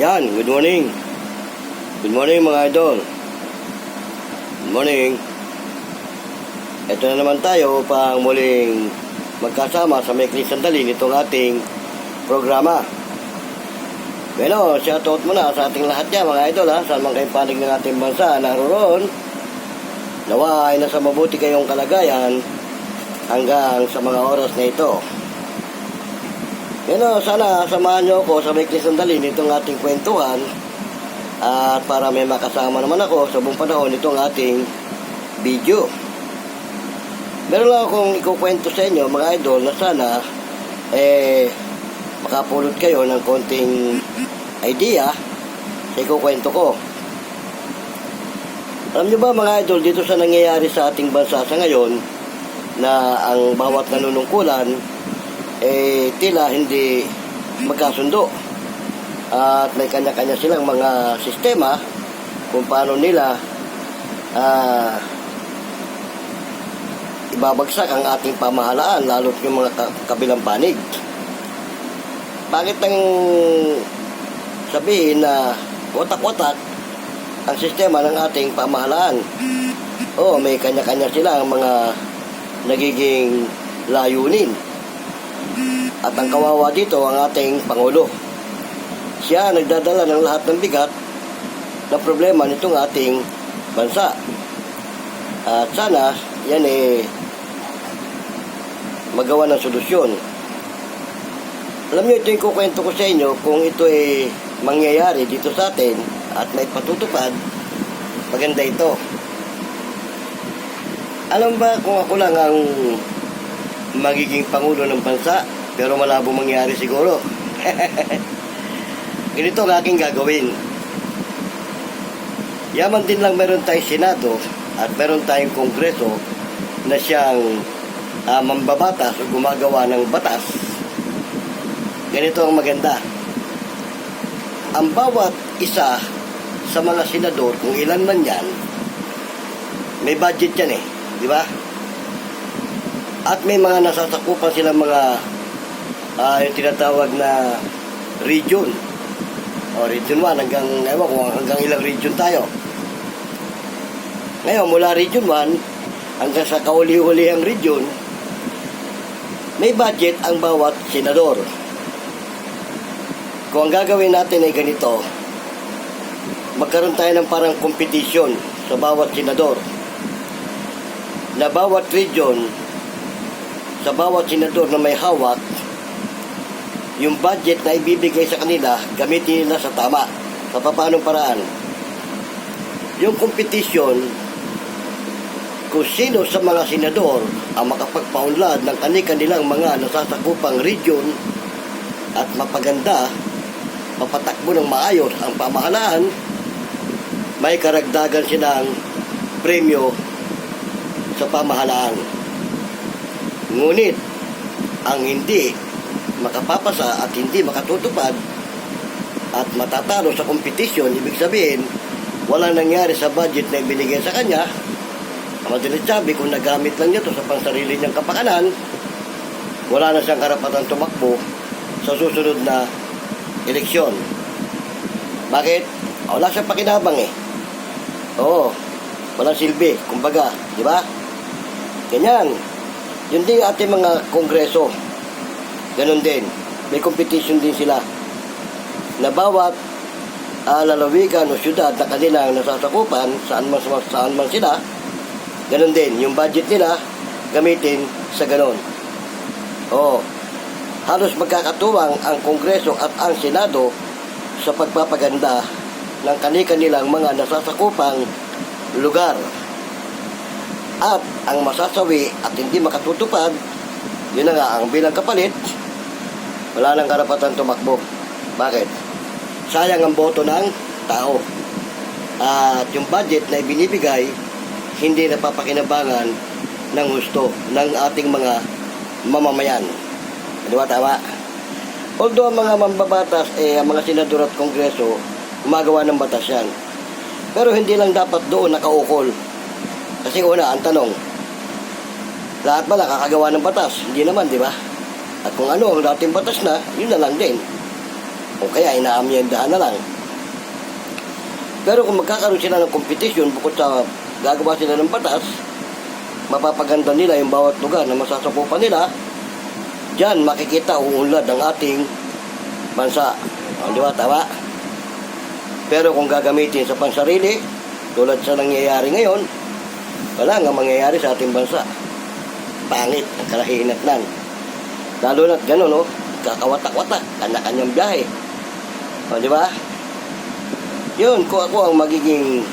Yan, good morning. Good morning mga idol. Good morning. Ito na naman tayo upang muling magkasama sa Maikling Sandali nitong ating programa. Bueno, shoutout muna sa ating lahat yan mga idol ha. Saan man kayong panig ng ating bansa naroon. Nawa ay nasa mabuti kayong kalagayan hanggang sa mga oras na ito. Yan o, sana samahan nyo ako sa Maikli Sandali nitong ating kwentuhan at para may makasama naman ako sa buong panahon nitong ating video. Meron lang akong ikukwento sa inyo mga idol na sana eh makapulot kayo ng konting idea sa ikukwento ko. Alam nyo ba mga idol dito sa nangyayari sa ating bansa sa ngayon na ang bawat nanunungkulan eh tila hindi magkasundo at may kanya-kanya silang mga sistema kung paano nila ah, ibabagsak ang ating pamahalaan lalo't yung mga ka- kabilang panig. Bakit nang sabihin na watak-watak ang sistema ng ating pamahalaan? Oo, may kanya-kanya silang mga nagiging layunin. At ang kawawa dito ang ating Pangulo. Siya nagdadala ng lahat ng bigat na problema nitong ating bansa. At sana yan eh magawa ng solusyon. Alam niyo, ito yung kukwento ko sa inyo kung ito ay mangyayari dito sa atin at may patutupad, maganda ito. Alam ba kung ako lang ang magiging pangulo ng bansa, pero malabo mangyari siguro. Ganito ang aking gagawin. Yaman din lang meron tayong Senado at meron tayong Kongreso na siyang uh, mambabatas o gumagawa ng batas. Ganito ang maganda. Ang bawat isa sa mga senador, kung ilan man yan, may budget yan eh. Di ba? At may mga nasasakupan silang mga ah, yung tinatawag na region. O region 1 hanggang, ewan ko hanggang ilang region tayo. Ngayon, mula region 1 hanggang sa kauli-ulihang region, may budget ang bawat senador. Kung ang gagawin natin ay ganito, magkaroon tayo ng parang competition sa bawat senador. Na bawat region, sa bawat senador na may hawak, yung budget na ibibigay sa kanila, gamitin nila sa tama. Sa papanong paraan. Yung competition, kung sino sa mga senador ang makapagpaunlad ng kani-kanilang mga nasasakupang region at mapaganda, mapatakbo ng maayos ang pamahalaan, may karagdagan silang premyo sa pamahalaan. Ngunit, ang hindi makapapasa at hindi makatutupad at matatalo sa kompetisyon, ibig sabihin, walang nangyari sa budget na ibinigay sa kanya, madalit sabi, kung nagamit lang niya to sa pansarili niyang kapakanan, wala na siyang karapatan tumakbo sa susunod na eleksyon. Bakit? Wala siyang pakinabang eh. Oo, walang silbi, kumbaga, di ba? Ganyan. Yun din ating mga kongreso. Ganon din. May competition din sila. Na bawat uh, lalawigan o syudad na kanilang nasasakupan, saan man, saan man sila, ganon din. Yung budget nila, gamitin sa ganon. Oo. Halos magkakatuwang ang Kongreso at ang Senado sa pagpapaganda ng kani-kanilang mga nasasakupang lugar. At ang masasawi at hindi makatutupad, yun na nga, ang bilang kapalit, wala nang karapatan tumakbo. Bakit? Sayang ang boto ng tao. At yung budget na ibinibigay, hindi napapakinabangan ng gusto ng ating mga mamamayan. Di ba tama? Although ang mga mambabatas, eh, ang mga senador at kongreso, gumagawa ng batas yan. Pero hindi lang dapat doon nakaukol. Kasi una, ang tanong, lahat ba nakakagawa ng batas? Hindi naman, di ba? At kung ano ang dating batas na, yun na lang din. O kaya inaamyendahan na lang. Pero kung magkakaroon sila ng competition, bukod sa gagawa sila ng batas, mapapaganda nila yung bawat lugar na masasakupan nila, Diyan makikita uunlad ang ating bansa. O, di ba? Tama? Pero kung gagamitin sa pansarili, tulad sa nangyayari ngayon, wala nga mangyayari sa ating bansa. Pangit ang kalahinatnan. Lalo na't gano'n, no? Kakawatak-watak, kanya-kanyang biyahe. O, di ba? Yun, kung ako ang magiging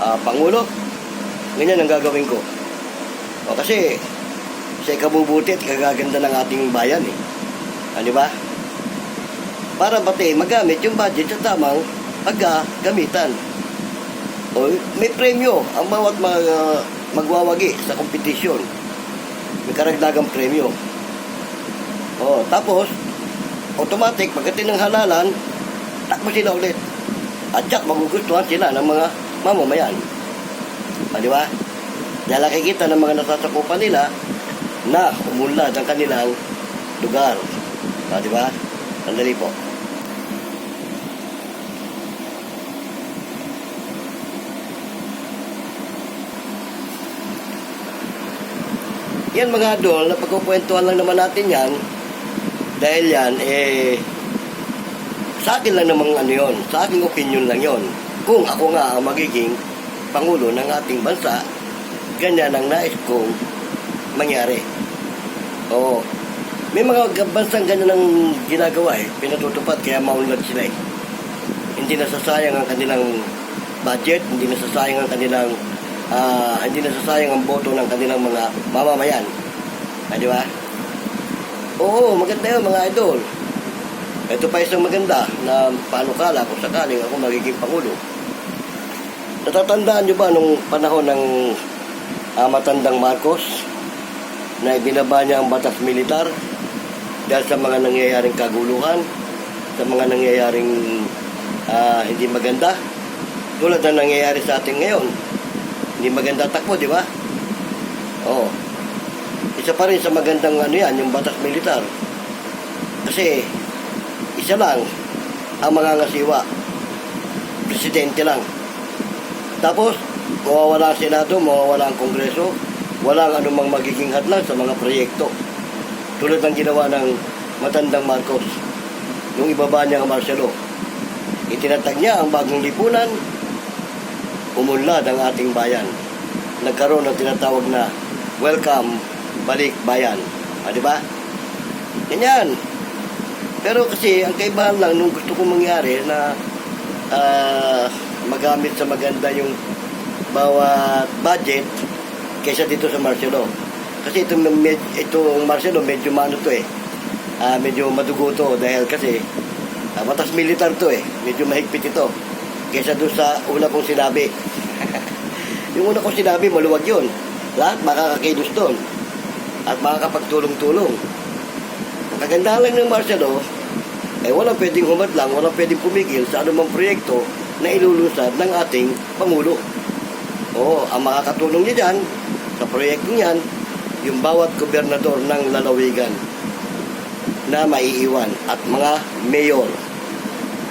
ah, Pangulo, ganyan ang gagawin ko. O, kasi, sa ikabubuti at kagaganda ng ating bayan eh. Ah, di ba? Para pati magamit yung budget sa tamang paggamitan. O, may premyo ang bawat mag, ah, magwawagi sa kompetisyon. May karagdagang premyo. O, tapos, automatic, pagdating ng halalan, takbo sila ulit. At tsak, magugustuhan sila ng mga mamamayan. Ah, di ba? Dahil nakikita ng mga nasasakupan nila na umunlad ang kanilang lugar. Ah, di ba? Sandali po. Yan mga idol, napagkukwentuhan lang naman natin yan dahil yan, eh, sa akin lang namang ano yun, sa aking opinion lang yon. Kung ako nga ang magiging Pangulo ng ating bansa, ganyan ang nais kong mangyari. Oo. May mga bansang ganyan ang ginagawa eh. Pinatutupad kaya maunlad sila eh. Hindi nasasayang ang kanilang budget, hindi nasasayang ang kanilang ah, hindi nasasayang ang boto ng kanilang mga mamamayan. Ah, di ba? Oo, maganda yun mga idol. Ito pa isang maganda na panukala kung sakaling ako magiging Pangulo. Natatandaan nyo ba nung panahon ng ah, matandang Marcos na ibinaba niya ang batas militar dahil sa mga nangyayaring kaguluhan, sa mga nangyayaring ah, hindi maganda. Tulad na nangyayari sa atin ngayon. Hindi maganda takbo, di ba? Oo. Isa pa rin sa magandang ano yan, yung batas militar. Kasi, isa lang ang mangangasiwa. Presidente lang. Tapos, mawawala ang Senado, mawawala ang Kongreso, walang anumang magiging hadlang sa mga proyekto. Tulad ng ginawa ng matandang Marcos, nung ibaba niya ang law. Itinatag niya ang bagong lipunan, umunlad ang ating bayan. Nagkaroon ng tinatawag na welcome, balik bayan. Ah, di ba? Ganyan. Pero kasi, ang kaibahan lang nung gusto kong mangyari na ah, magamit sa maganda yung bawat budget kaysa dito sa Marcelo. Kasi itong, itong Marcelo, medyo mano to eh. Ah, medyo madugo to dahil kasi ah, batas militar to eh. Medyo mahigpit ito. Kaysa doon sa una kong sinabi. yung una kong sinabi, maluwag yun. Lahat makakakilos doon. At makakapagtulong-tulong. Kagandahan lang ng Marcelo, eh walang pwedeng humadlang, walang pwedeng pumigil sa anumang proyekto na ilulunsad ng ating Pangulo. Oo, ang makakatulong niya dyan, sa proyektong yan, yung bawat gobernador ng lalawigan na maiiwan at mga mayor.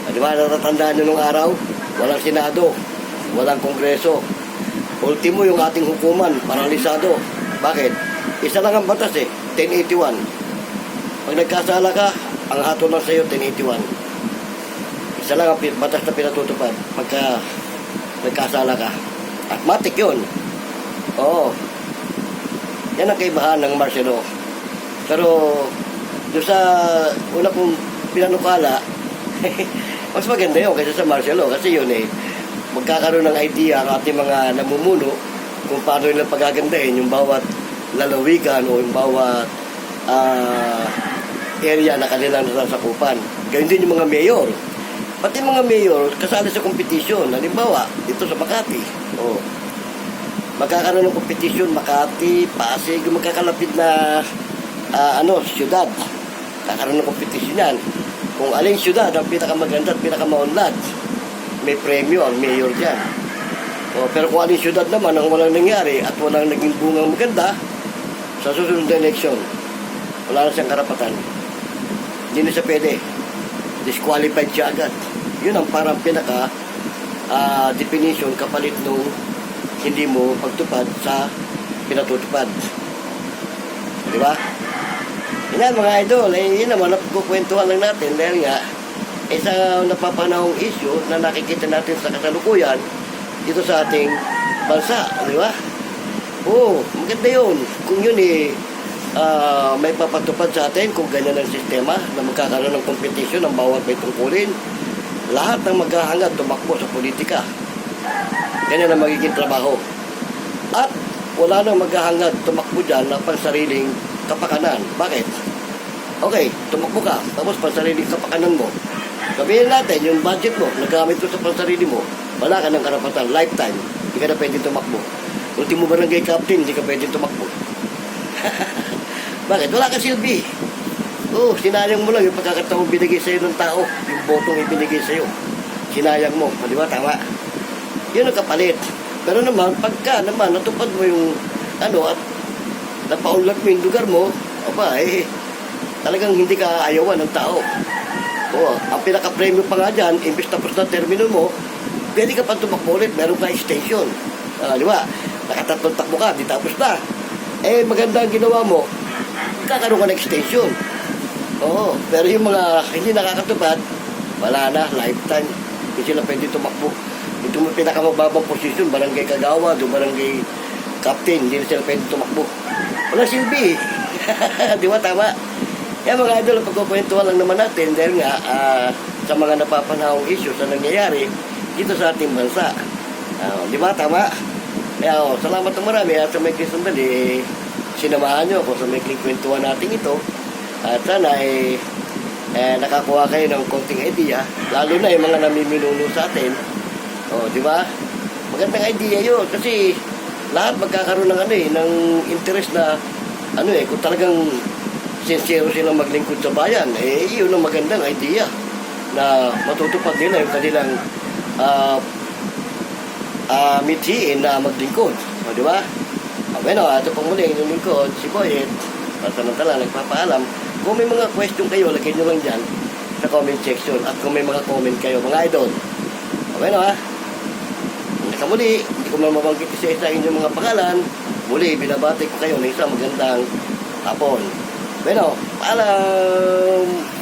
Ah, Di ba, natatandaan nyo nung araw? Walang Senado, walang Kongreso. Ultimo yung ating hukuman, paralisado. Bakit? Isa lang ang batas eh, 1081. Pag nagkasala ka, ang hato lang sa'yo, 1081. Isa lang ang batas na pinatutupad pagka nagkasala ka. At yun. Oo. Yan ang kaibahan ng Marcelo. Pero, doon sa una kong pinanukala, mas maganda yun kaysa sa Marcelo. Kasi yun eh, magkakaroon ng idea ang ating mga namumuno kung paano nila pagagandahin yung bawat lalawigan o yung bawat ah, area na kanilang nasasakupan. Gayun din yung mga mayor. Pati mga mayor, kasali sa competition. Halimbawa, dito sa Makati. Oh. Magkakaroon ng competition, Makati, Pasig, magkakalapit na ah, ano, syudad. Kakaroon ng competition yan. Kung aling syudad ang pinakamaganda at pinakamaunlad, may premyo ang mayor dyan. Oh, pero kung aling syudad naman ang walang nangyari at walang naging bungang maganda, sa susunod na eleksyon, wala na siyang karapatan. Hindi na siya pwede. Di disqualified siya agad. Yun ang parang pinaka ah, definition kapalit nung hindi mo pagtupad sa pinatutupad. Di ba? Yan mga idol, eh, yun naman, napagkukwentuhan lang natin dahil nga, sa napapanahong issue na nakikita natin sa kasalukuyan dito sa ating bansa, di ba? Oo, maganda yun. Kung yun eh, ah, may papatupad sa atin kung ganyan ang sistema na magkakaroon ng competition ng bawat may tungkulin, lahat ng maghahangad tumakbo sa politika. Ganyan ang magiging trabaho. At wala nang maghahangad tumakbo dyan na pansariling kapakanan. Bakit? Okay, tumakbo ka, tapos pansariling kapakanan mo. Sabihin natin, yung budget mo, nagamit mo sa pansarili mo, wala ka ng karapatan, lifetime, hindi ka na pwedeng tumakbo. Ultimo barangay captain, hindi ka pwedeng tumakbo. Bakit? Wala ka silbi. Oo, sinayang mo lang yung pagkakataong binigay sa'yo ng tao, yung botong ibinigay sa'yo. Sinayang mo, di ba? Tama. Yun ang kapalit. Pero naman, pagka naman natupad mo yung ano at napaunlad mo yung lugar mo, aba eh, talagang hindi ka ayawan ng tao. Oo, ang pinaka-premium pa nga dyan, imbis tapos na termino mo, pwede ka pa tumakbo ulit, meron ka extension. Ah, di ba? Nakatatlong takbo ka, di tapos na. Eh, maganda ang ginawa mo, kakaroon ka ng extension. Oo, pero yung mga hindi nakakatupad, wala na, lifetime. Hindi sila pwede tumakbo. Ito mo pinakamababang posisyon, barangay kagawa, do barangay captain, hindi na sila pwede tumakbo. Wala silbi. Di ba tama? Kaya mga idol, pagkukwentuhan lang naman natin dahil nga ah, sa mga napapanahong issues na nangyayari dito sa ating bansa. Ah, di ba tama? Kaya oh, salamat ng marami at sa may sandali, sinamahan nyo ako sa may kwentuhan natin ito. At sana eh, eh, nakakuha kayo ng konting idea, lalo na yung mga namiminuno sa atin. O, di ba? Magandang idea yun kasi lahat magkakaroon ng ano eh, ng interest na ano eh, kung talagang sincere silang maglingkod sa bayan, eh, yun ang magandang idea na matutupad nila yung kanilang ah ah mithiin na maglingkod. O, di ba? Ah, bueno, ito pong muli, yung lingkod, si Boyet, pansamantala, nagpapaalam. Kung may mga question kayo, lagay nyo lang dyan sa comment section. At kung may mga comment kayo, mga idol. O, bueno, ha? Sa muli, hindi ko man mabanggit sa isa inyong mga pangalan. Muli, binabati ko kayo ng isang magandang hapon. Bueno, paalam!